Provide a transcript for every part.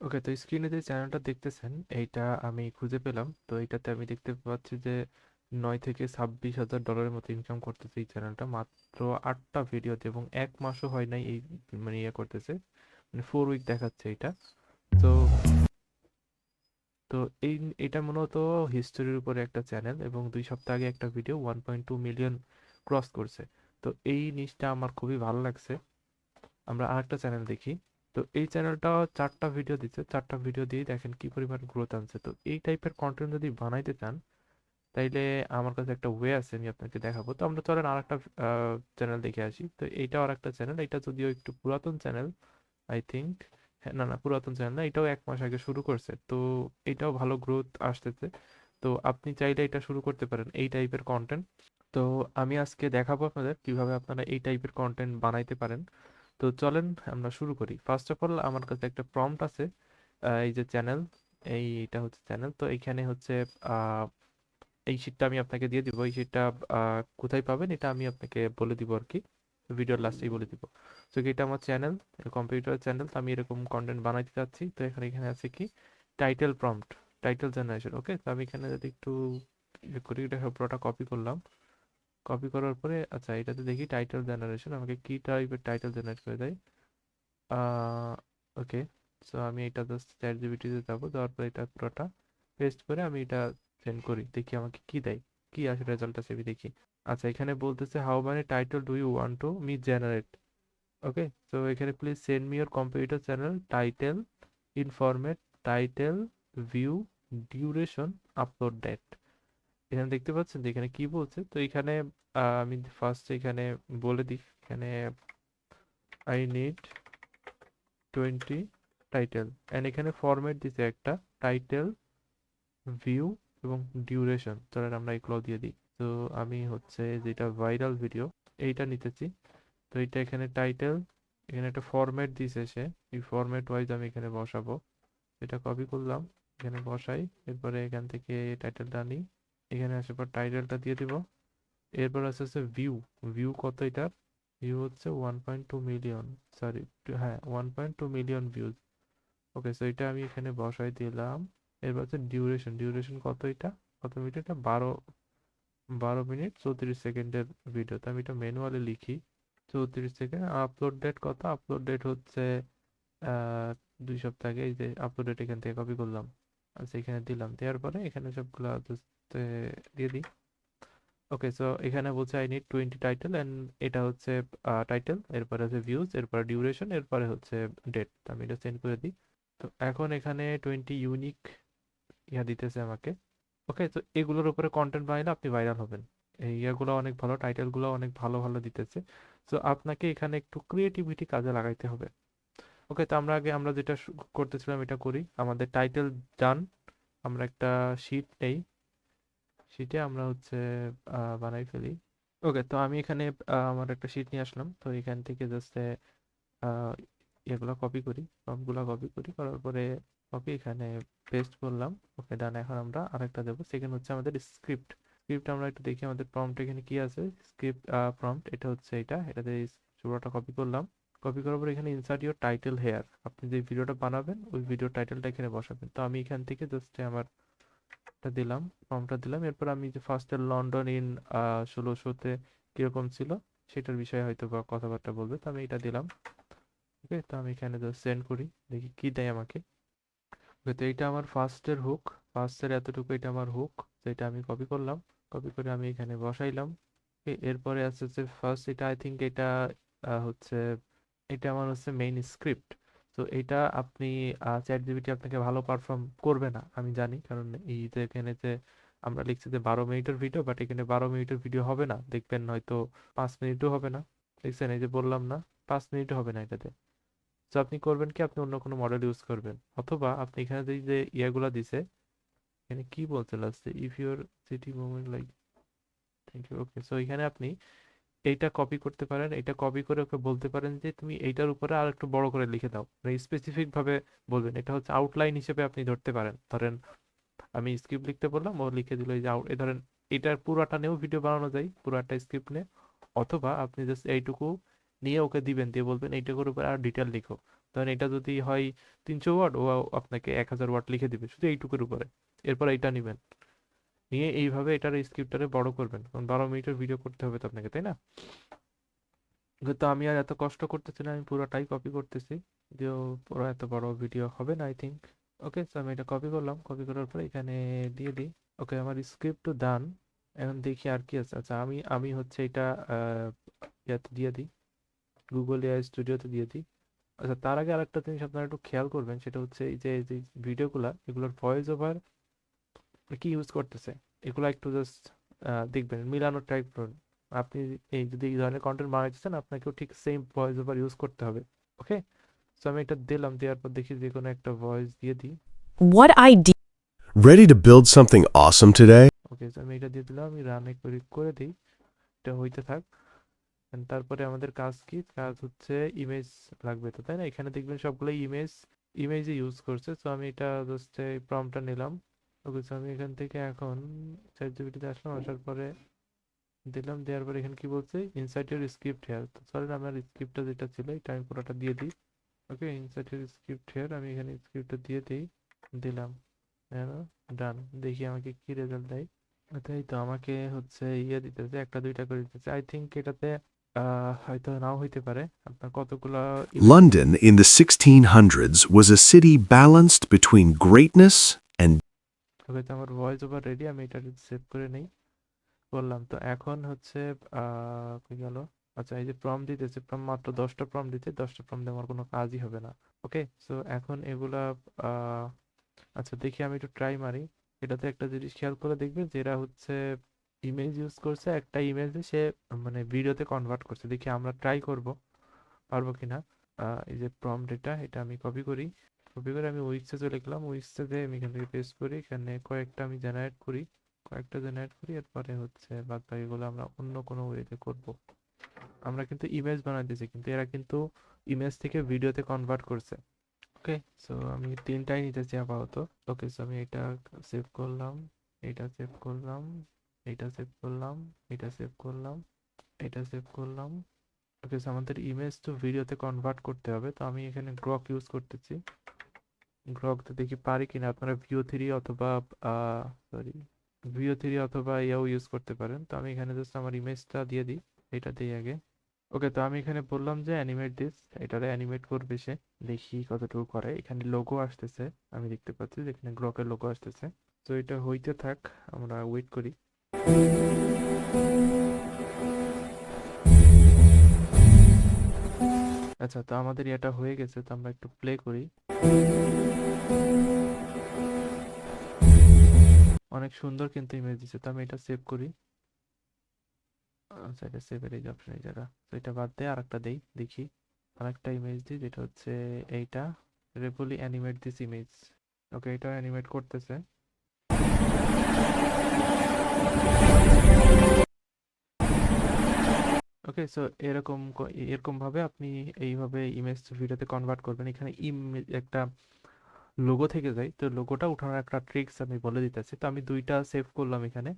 ওকে, তো স্ক্রিনে যে চ্যানেলটা দেখতেছেন, এইটা আমি খুঁজে পেলাম। তো এইটাতে আমি দেখতে পাচ্ছি যে নয় থেকে ছাব্বিশ হাজার ডলারের মতো ইনকাম করতেছে এই চ্যানেলটা। মাত্র আটটা ভিডিওতে এবং এক মাসও হয় নাই এই মানে ইয়ে করতেছে। মানে ফোর উইক দেখাচ্ছে এটা। তো তো এই, এটা মূলত হিস্টোরির উপরে একটা চ্যানেল এবং দুই সপ্তাহ আগে একটা video one point two million cross করছে। তো এই জিনিসটা আমার খুবই ভালো লাগছে। আমরা আরেকটা চ্যানেল দেখি। তো এই চ্যানেলটা চারটা ভিডিও দিচ্ছে। চারটা ভিডিও দিয়ে দেখেন কি পরিমাণ গ্রোথ আনছে। তো এই টাইপের কন্টেন্ট যদি বানাইতে চান, তাইলে আমার কাছে একটা ওয়ে আছে, আমি আপনাকে দেখাবো। তো আমরা চলেন আরেকটা চ্যানেল দেখে আসি। তো এইটাও আর একটা চ্যানেল এটা যদিও একটু পুরাতন চ্যানেল আই থিঙ্ক হ্যাঁ না না, পুরাতন চ্যানেল না, এটাও এক মাস আগে শুরু করছে। তো এটাও ভালো গ্রোথ আসতেছে। তো আপনি চাইলে এটা শুরু করতে পারেন এই টাইপের কন্টেন্ট তো আমি আজকে দেখাবো আপনাদের কীভাবে আপনারা এই টাইপের কন্টেন্ট বানাইতে পারেন। তো চলেন আমরা শুরু করি। ফার্স্ট অফ অল আমার কাছে একটা প্রম্পট আছে এই যে চ্যানেল এই এটা হচ্ছে চ্যানেল তো এইখানে হচ্ছে এই শিটটা আমি আপনাকে দিয়ে দিব, এই শিটটা কোথায় পাবেন এটা আমি আপনাকে বলে দিব আর কি ভিডিওর লাস্টেই বলে দিব। তো এটা আমার চ্যানেল কম্পিউটার চ্যানেল তো আমি এরকম কন্টেন্ট বানাইতে চাচ্ছি, তো এখানে এখানে আছে কি title prompt title generation okay তো আমি এখানে যদি একটু ইয়ে করি, এটা পুরোটা কপি করলাম। কপি করার পরে আচ্ছা এটাতে দেখি টাইটেল জেনারেশন আমাকে কি টাইপের টাইটেল জেনারেট করে দেয়? ওকে সো আমি এটা জাস্ট চ্যাট জিবিটিতে যাব, যাওয়ার পরে এটা পুরোটা পেস্ট করে আমি এটা সেন্ড করি, দেখি আমাকে কি দেয়, কি আসে রেজাল্ট আছে আমি দেখি। আচ্ছা এখানে বলতেছে how many title do you want to me generate okay তো এখানে please send me your computer channel title in format title view duration upload date এখানে দেখতে পাচ্ছেন যে এখানে কি বলছে? তো এখানে আমি ফার্স্ট এখানে বলে দিই, এখানে I need twenty title and এখানে ফরম্যাট দিছে একটা টাইটেল ভিউ এবং ডিউরেশন ধরেন আমরা এগুলো দিয়ে দিই। তো আমি হচ্ছে যেটা ভাইরাল ভিডিও এইটা নিতেছি। তো এটা এখানে টাইটেল এখানে একটা ফরম্যাট দিছে সে। এই ফরম্যাট ওয়াইজ আমি এখানে বসাবো। এটা কপি করলাম, এখানে বসাই, এরপরে এখান থেকে টাইটেলটা নিই এখানে আসার পর টাইটেলটা দিয়ে দিব। এরপর আছে হচ্ছে ভিউ ভিউ কত এটার? ভিউ হচ্ছে one point two million sorry হ্যাঁ one point two million views okay so এটা আমি এখানে বসাই দিলাম। এরপর হচ্ছে ডিউরেশন ডিউরেশন কত এটা? কত মিনিট এটা বারো বারো মিনিট চৌত্রিশ সেকেন্ডের ভিডিও তো আমি এটা ম্যানুয়ালি লিখি। চৌত্রিশ সেকেন্ড আপলোড ডেট কত? আপলোড ডেট হচ্ছে দুই সপ্তাহ আগে। এই যে আপলোড ডেট এখান থেকে কপি করলাম। আচ্ছা এখানে দিলাম। দেওয়ার পরে এখানে সবগুলা দিয়ে দিই। ওকে সো এখানে বলছে I need twenty title and এটা হচ্ছে টাইটেল এরপরে হচ্ছে ভিউজ এরপরে ডিউরেশন এরপরে হচ্ছে ডেট আমি এটা সেন্ড করে দিই। তো এখন এখানে টোয়েন্টি ইউনিক ইয়া দিতেছে আমাকে। ওকে তো এগুলোর উপরে কন্টেন্ট বানাইলে আপনি ভাইরাল হবেন। এই ইয়াগুলো অনেক ভালো টাইটেলগুলো অনেক ভালো ভালো দিতেছে। তো আপনাকে এখানে একটু ক্রিয়েটিভিটি কাজে লাগাইতে হবে। ওকে তো আমরা আগে আমরা যেটা করতেছিলাম এটা করি। আমাদের টাইটেল ডান আমরা একটা শিট নেই। শিটে আমরা হচ্ছে বানাই ফেলি। ওকে তো আমি এখানে আমার একটা শিট নিয়ে আসলাম। তো এখান থেকে জাস্ট এগুলো কপি করি। ফর্মগুলো কপি করি। করার পরে কপি এখানে পেস্ট করলাম। ওকে ডান এখন আমরা আরেকটা দেবো। সেকেন্ড হচ্ছে আমাদের স্ক্রিপ্ট স্ক্রিপ্ট আমরা একটু দেখি আমাদের প্রম্পট এখানে কি আছে। স্ক্রিপ্ট প্রম্পট এটা হচ্ছে এটা। এটাতে পুরোটা কপি করলাম। কপি করার পর এখানে ইনসার্ট ইউর টাইটেল হেয়ার আপনি যে ভিডিওটা বানাবেন, ওই ভিডিও টাইটেলটা এখানে বসাবেন। তো আমি এখান থেকে জাস্ট আমার টা দিলাম ফর্মটা দিলাম। এরপর আমি যে ফার্স্টে লন্ডন ইন ষোলোশোতে কীরকম ছিল সেটার বিষয়ে হয়তো বা কথাবার্তা বলবে। তো আমি এটা দিলাম। ওকে, তো আমি এখানে সেন্ড করি, দেখি কি দেয় আমাকে। ওকে, তো এইটা আমার ফার্স্টের হুক ফার্স্টের এতটুকু এটা আমার হুক যেটা আমি কপি করলাম। কপি করে আমি এখানে বসাইলাম। এরপরে আছে হচ্ছে ফার্স্ট এটা আই থিঙ্ক এটা হচ্ছে, এটা আমার হচ্ছে মেইন স্ক্রিপ্ট তো এটা আপনি চ্যাট জিপিটি আপনাকে ভালো পারফর্ম করবে না, আমি জানি। কারণ এই যে এখানে যে আমরা লিখছি যে বারো মিনিটের ভিডিও বাট এখানে বারো মিনিটের ভিডিও হবে না। দেখবেন হয়তো পাঁচ মিনিটও হবে না। দেখছেন, এই যে বললাম না, পাঁচ মিনিটও হবে না এটাতে। তো আপনি করবেন কি? আপনি অন্য কোনো মডেল ইউজ করবেন। অথবা আপনি এখানে যে যে ইয়াগুলা দিছে, এখানে কি বলতে লাগছে if your city movement like thank you okay so এখানে আপনি এইটা কপি করতে পারেন এটা কপি করে ওকে বলতে পারেন যে তুমি এইটার উপরে আর একটু বড় করে লিখে দাও। মানে স্পেসিফিক ভাবে বলবেন। এটা হচ্ছে আউটলাইন হিসেবে আপনি ধরতে পারেন। ধরেন, আমি স্ক্রিপ্ট লিখতে বললাম, ও লিখে দিল এই যে এই ধরেন, এটার পুরোটা নিয়েও ভিডিও বানানো যায়, পুরাটা স্ক্রিপ্ট নিয়ে। অথবা আপনি জাস্ট এইটুকু নিয়ে ওকে দিবেন, দিয়ে বলবেন, এইটুকুর উপরে আর ডিটেল লিখো। ধরেন এটা যদি হয় তিনশো ওয়াট, ও আপনাকে এক হাজার ওয়াট লিখে দিবে শুধু এইটুকুর উপরে। এরপর এইটা নেবেন। নিয়ে এইভাবে এটার স্ক্রিপ্টারে বড় করবেন। কারণ বারো মিনিটের ভিডিও করতে হবে তো আপনাকে, তাই না? তো আমি আর এত কষ্ট করতেছি না, আমি পুরোটাই কপি করতেছি। যদিও পুরো এত বড় ভিডিও হবে না আই থিঙ্ক ওকে তো আমি এটা কপি করলাম। কপি করার পর এখানে দিয়ে দিই। ওকে আমার স্ক্রিপ্ট তো ডান এখন দেখি আর কি আছে। আচ্ছা আমি আমি হচ্ছে এটা ইয়াতে দিয়ে দিই। গুগল এআই স্টুডিওতে দিয়ে দিই। আচ্ছা তার আগে আরেকটা জিনিস আপনারা একটু খেয়াল করবেন, সেটা হচ্ছে এই যে ভিডিওগুলা এগুলোর ভয়েস ওভার কি ইউজ করতেছে এগুলো একটু জাস্ট দেখবেন। মিলানোর ট্রাই করুন আপনি এই যদি এই ধরনের কন্টেন্ট বানাইতেছেন আপনাকেও ঠিক সেম ভয়েস ওভার ইউজ করতে হবে ওকে সো আমি এটা দিলাম দেওয়ার পর দেখি যে কোনো একটা ভয়েস দিয়ে দিই। What idea? Ready to build something awesome today? ওকে আমি এটা দিয়ে দিলাম আমি রানে করে করে দিই। এটা হইতে থাক। And তারপরে আমাদের কাজ কি? কাজ হচ্ছে ইমেজ লাগবে তো তাই না? এখানে দেখবেন সবগুলো ইমেজ ইমেজে ইউজ করছে। তো আমি এটা জাস্ট এই প্রম্পটটা নিলাম। ওকে তো আমি এখান থেকে এখন চ্যাট জিপিটিতে আসলাম আসার পরে দিলাম দেওয়ার পরে এখানে কি বলছে? ইনসাইড ইউর স্ক্রিপ্ট হেয়ার তো চলেন আমার স্ক্রিপ্টটা যেটা ছিল এটা আমি পুরোটা দিয়ে দিই। Okay inside your script here আমি এখানে স্ক্রিপ্টটা দিয়ে দিই দিলাম। ডান দেখি আমাকে কি রেজাল্ট দেয়। তাই তো আমাকে হচ্ছে ইয়ে দিতেছে একটা দুইটা করে দিতেছে। আই থিঙ্ক এটাতে আহ, হয়তো নাও হইতে পারে। আপনার কতগুলা image- London in the 1600s was a city balanced between greatness and okay তো আমার ভয়েস ওভার রেডি আমি এটা সেভ করে নেই। করলাম তো এখন হচ্ছে, আহ গেল? আচ্ছা এই যে প্রম দিতেছে প্রম মাত্র দশটা প্রম দিতে দশটা প্রম দিয়ে আমার কোনো কাজই হবে না ওকে সো এখন এগুলা আচ্ছা দেখি আমি একটু ট্রাই মারি। এটাতে একটা জিনিস খেয়াল করে দেখবেন যে এরা হচ্ছে ইমেজ ইউজ করছে, একটা ইমেজে সে মানে ভিডিওতে কনভার্ট করছে। দেখি আমরা ট্রাই করব, পারব কিনা? এই যে প্রম ডেটা এটা আমি কপি করি। কপি করে আমি উইক্সে চলে গেলাম উইক্সে আমি এখান থেকে পেস্ট করি এখানে কয়েকটা আমি জেনারেট করি কয়েকটা জেনারেট করি এরপরে হচ্ছে বাদ বাকিগুলো আমরা অন্য কোনো ওয়েতে করব। আমরা কিন্তু ইমেজ বানাইতেছি কিন্তু এরা কিন্তু ইমেজ থেকে ভিডিওতে কনভার্ট করছে। ওকে সো আমি তিনটাই নিতেছি আপাতত। ওকে সো আমি এটা সেভ করলাম এটা সেভ করলাম এটা সেভ করলাম এটা সেভ করলাম এটা সেভ করলাম। ওকে সো আমাদের ইমেজ তো ভিডিওতে কনভার্ট করতে হবে তো আমি এখানে গ্রক ইউজ করতেছি। গ্রকতে দেখি পারি কিনা, আপনারা ভিও থ্রি অথবা সরি ভিও থ্রি অথবা ইয়াও ইউজ করতে পারেন। তো আমি এখানে জাস্ট আমার ইমেজটা দিয়ে দিই, এটা দিই আগে। ওকে তো আমি এখানে বললাম যে অ্যানিমেট দিস এটারে অ্যানিমেট করবে সে, দেখি কতটুকু করে। এখানে লোগো আসতেছে, আমি দেখতে পাচ্ছি যে এখানে গ্রকের লোগো আসতেছে। তো এটা হইতে থাক, আমরা ওয়েট করি। আচ্ছা তো আমাদের এটা হয়ে গেছে, তো আমরা একটু প্লে করি। অনেক সুন্দর কিন্তু ইমেজ দিচ্ছে তো আমি এটা সেভ করি। আচ্ছা এটা সেভের এই অপশন এই জায়গা। তো এটা বাদ দিয়ে আরেকটা দেই, দেখি। আরেকটা ইমেজ দিই, যেটা হচ্ছে এইটা। Regularly animate this image okay এটা অ্যানিমেট করতেছে। ওকে সো এরকম ক- এরকম ভাবে আপনি এইভাবে ইমেজ ভিডিওতে কনভার্ট করবেন। এখানে ইমেজ একটা লোগো থেকে যায় তো লোগোটা উঠানোর একটা ট্রিক্স আমি বলে দিতেছি। তো আমি দুইটা সেভ করলাম এখানে,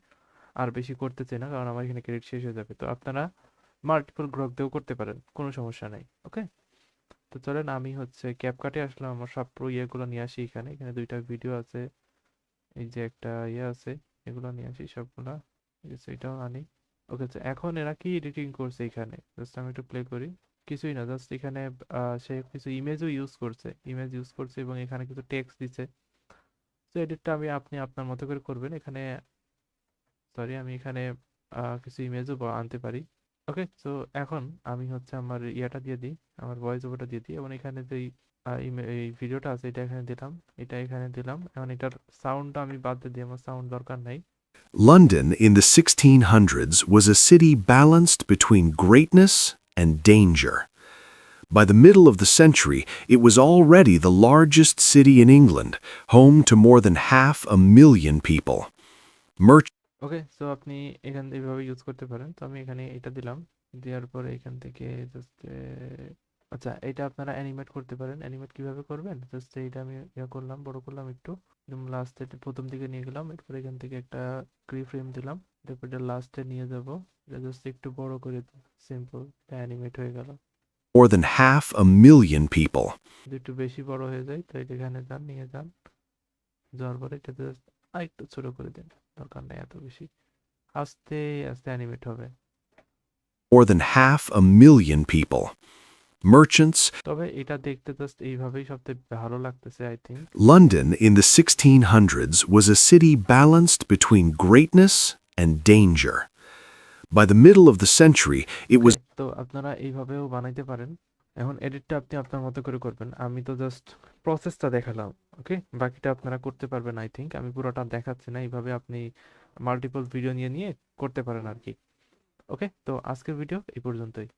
আর বেশি করতে চাই না, কারণ আমার এখানে ক্রেডিট শেষ হয়ে যাবে। তো আপনারা মাল্টিপল গ্রক দিয়েও করতে পারেন, কোনো সমস্যা নাই ওকে তো চলেন আমি হচ্ছে ক্যাপকাটে আসলাম, আমার সব প্রো ইয়েগুলো নিয়ে আসি এখানে। এখানে দুইটা ভিডিও আছে, এই যে একটা ইয়ে আছে, এগুলো নিয়ে আসি সবগুলা। এটাও আনি ওকে এখন এরা কি এডিটিং করছে এখানে? জাস্ট আমি একটু প্লে করি। কিছুই না জাস্ট এখানে সে কিছু ইমেজও ইউজ করছে ইমেজ ইউজ করছে এবং এখানে কিছু টেক্সট দিছে। তো এডিটটা আমি, আপনি আপনার মতো করে করবেন। এখানে সরি আমি এখানে কিছু ইমেজও আনতে পারি। ওকে তো এখন আমি হচ্ছে আমার ইয়াটা দিয়ে দিই, আমার ভয়েস ওভারটা দিয়ে দিই এবং এখানে যে এই ভিডিওটা আছে, এটা এখানে দিলাম, এটা এখানে দিলাম। এখন এটার সাউন্ডটা আমি বাদ দিয়ে দিই, আমার সাউন্ড দরকার নাই। London in the 1600s was a city balanced between greatness and danger. By the middle of the century, it was already the largest city in England, home to more than half a million people. Merch- okay so আপনি এখান থেকে এভাবে use করতে পারেন। তো আমি এখানে এটা দিলাম। দেওয়ার পরে এখান থেকে জাস্ট আচ্ছা এটা আপনারা অ্যানিমেট করতে পারেন। অ্যানিমেট কীভাবে করবেন? জাস্ট এইটা আমি ইয়ে করলাম বড় করলাম একটু। লাস্টে প্রথম দিকে নিয়ে গেলাম। এরপর এখান থেকে একটা ক্রি ফ্রেম দিলাম। তারপর এটা লাস্টে নিয়ে যাব। এটা জাস্ট একটু বড় করে সিম্পল এটা অ্যানিমেট হয়ে গেল। More than half a million people. যদি একটু বেশি বড় হয়ে যায় তো এটা এখানে যান নিয়ে যান। যাওয়ার পরে এটাতে just আরেকটু ছোট করে দিন। দরকার নেই এত বেশি। আস্তে আস্তে অ্যানিমেট হবে। More than half a million people. Merchants, তবে এটা দেখতে জাস্ট এইভাবেই সবথেকে ভালো লাগতেছে I think London in the 1600s was a city balanced between greatness and danger. By the middle of the century, it was তো আপনারা এইভাবেও বানাইতে পারেন। এখন এডিটটা আপনি আপনার মতো করে করবেন। আমি তো জাস্ট প্রসেসটা দেখালাম ওকে বাকিটা আপনারা করতে পারবেন আই থিঙ্ক আমি পুরোটা দেখাচ্ছি না এইভাবে আপনি মাল্টিপল ভিডিও নিয়ে নিয়ে করতে পারেন আর কি ওকে তো আজকের ভিডিও এই পর্যন্তই।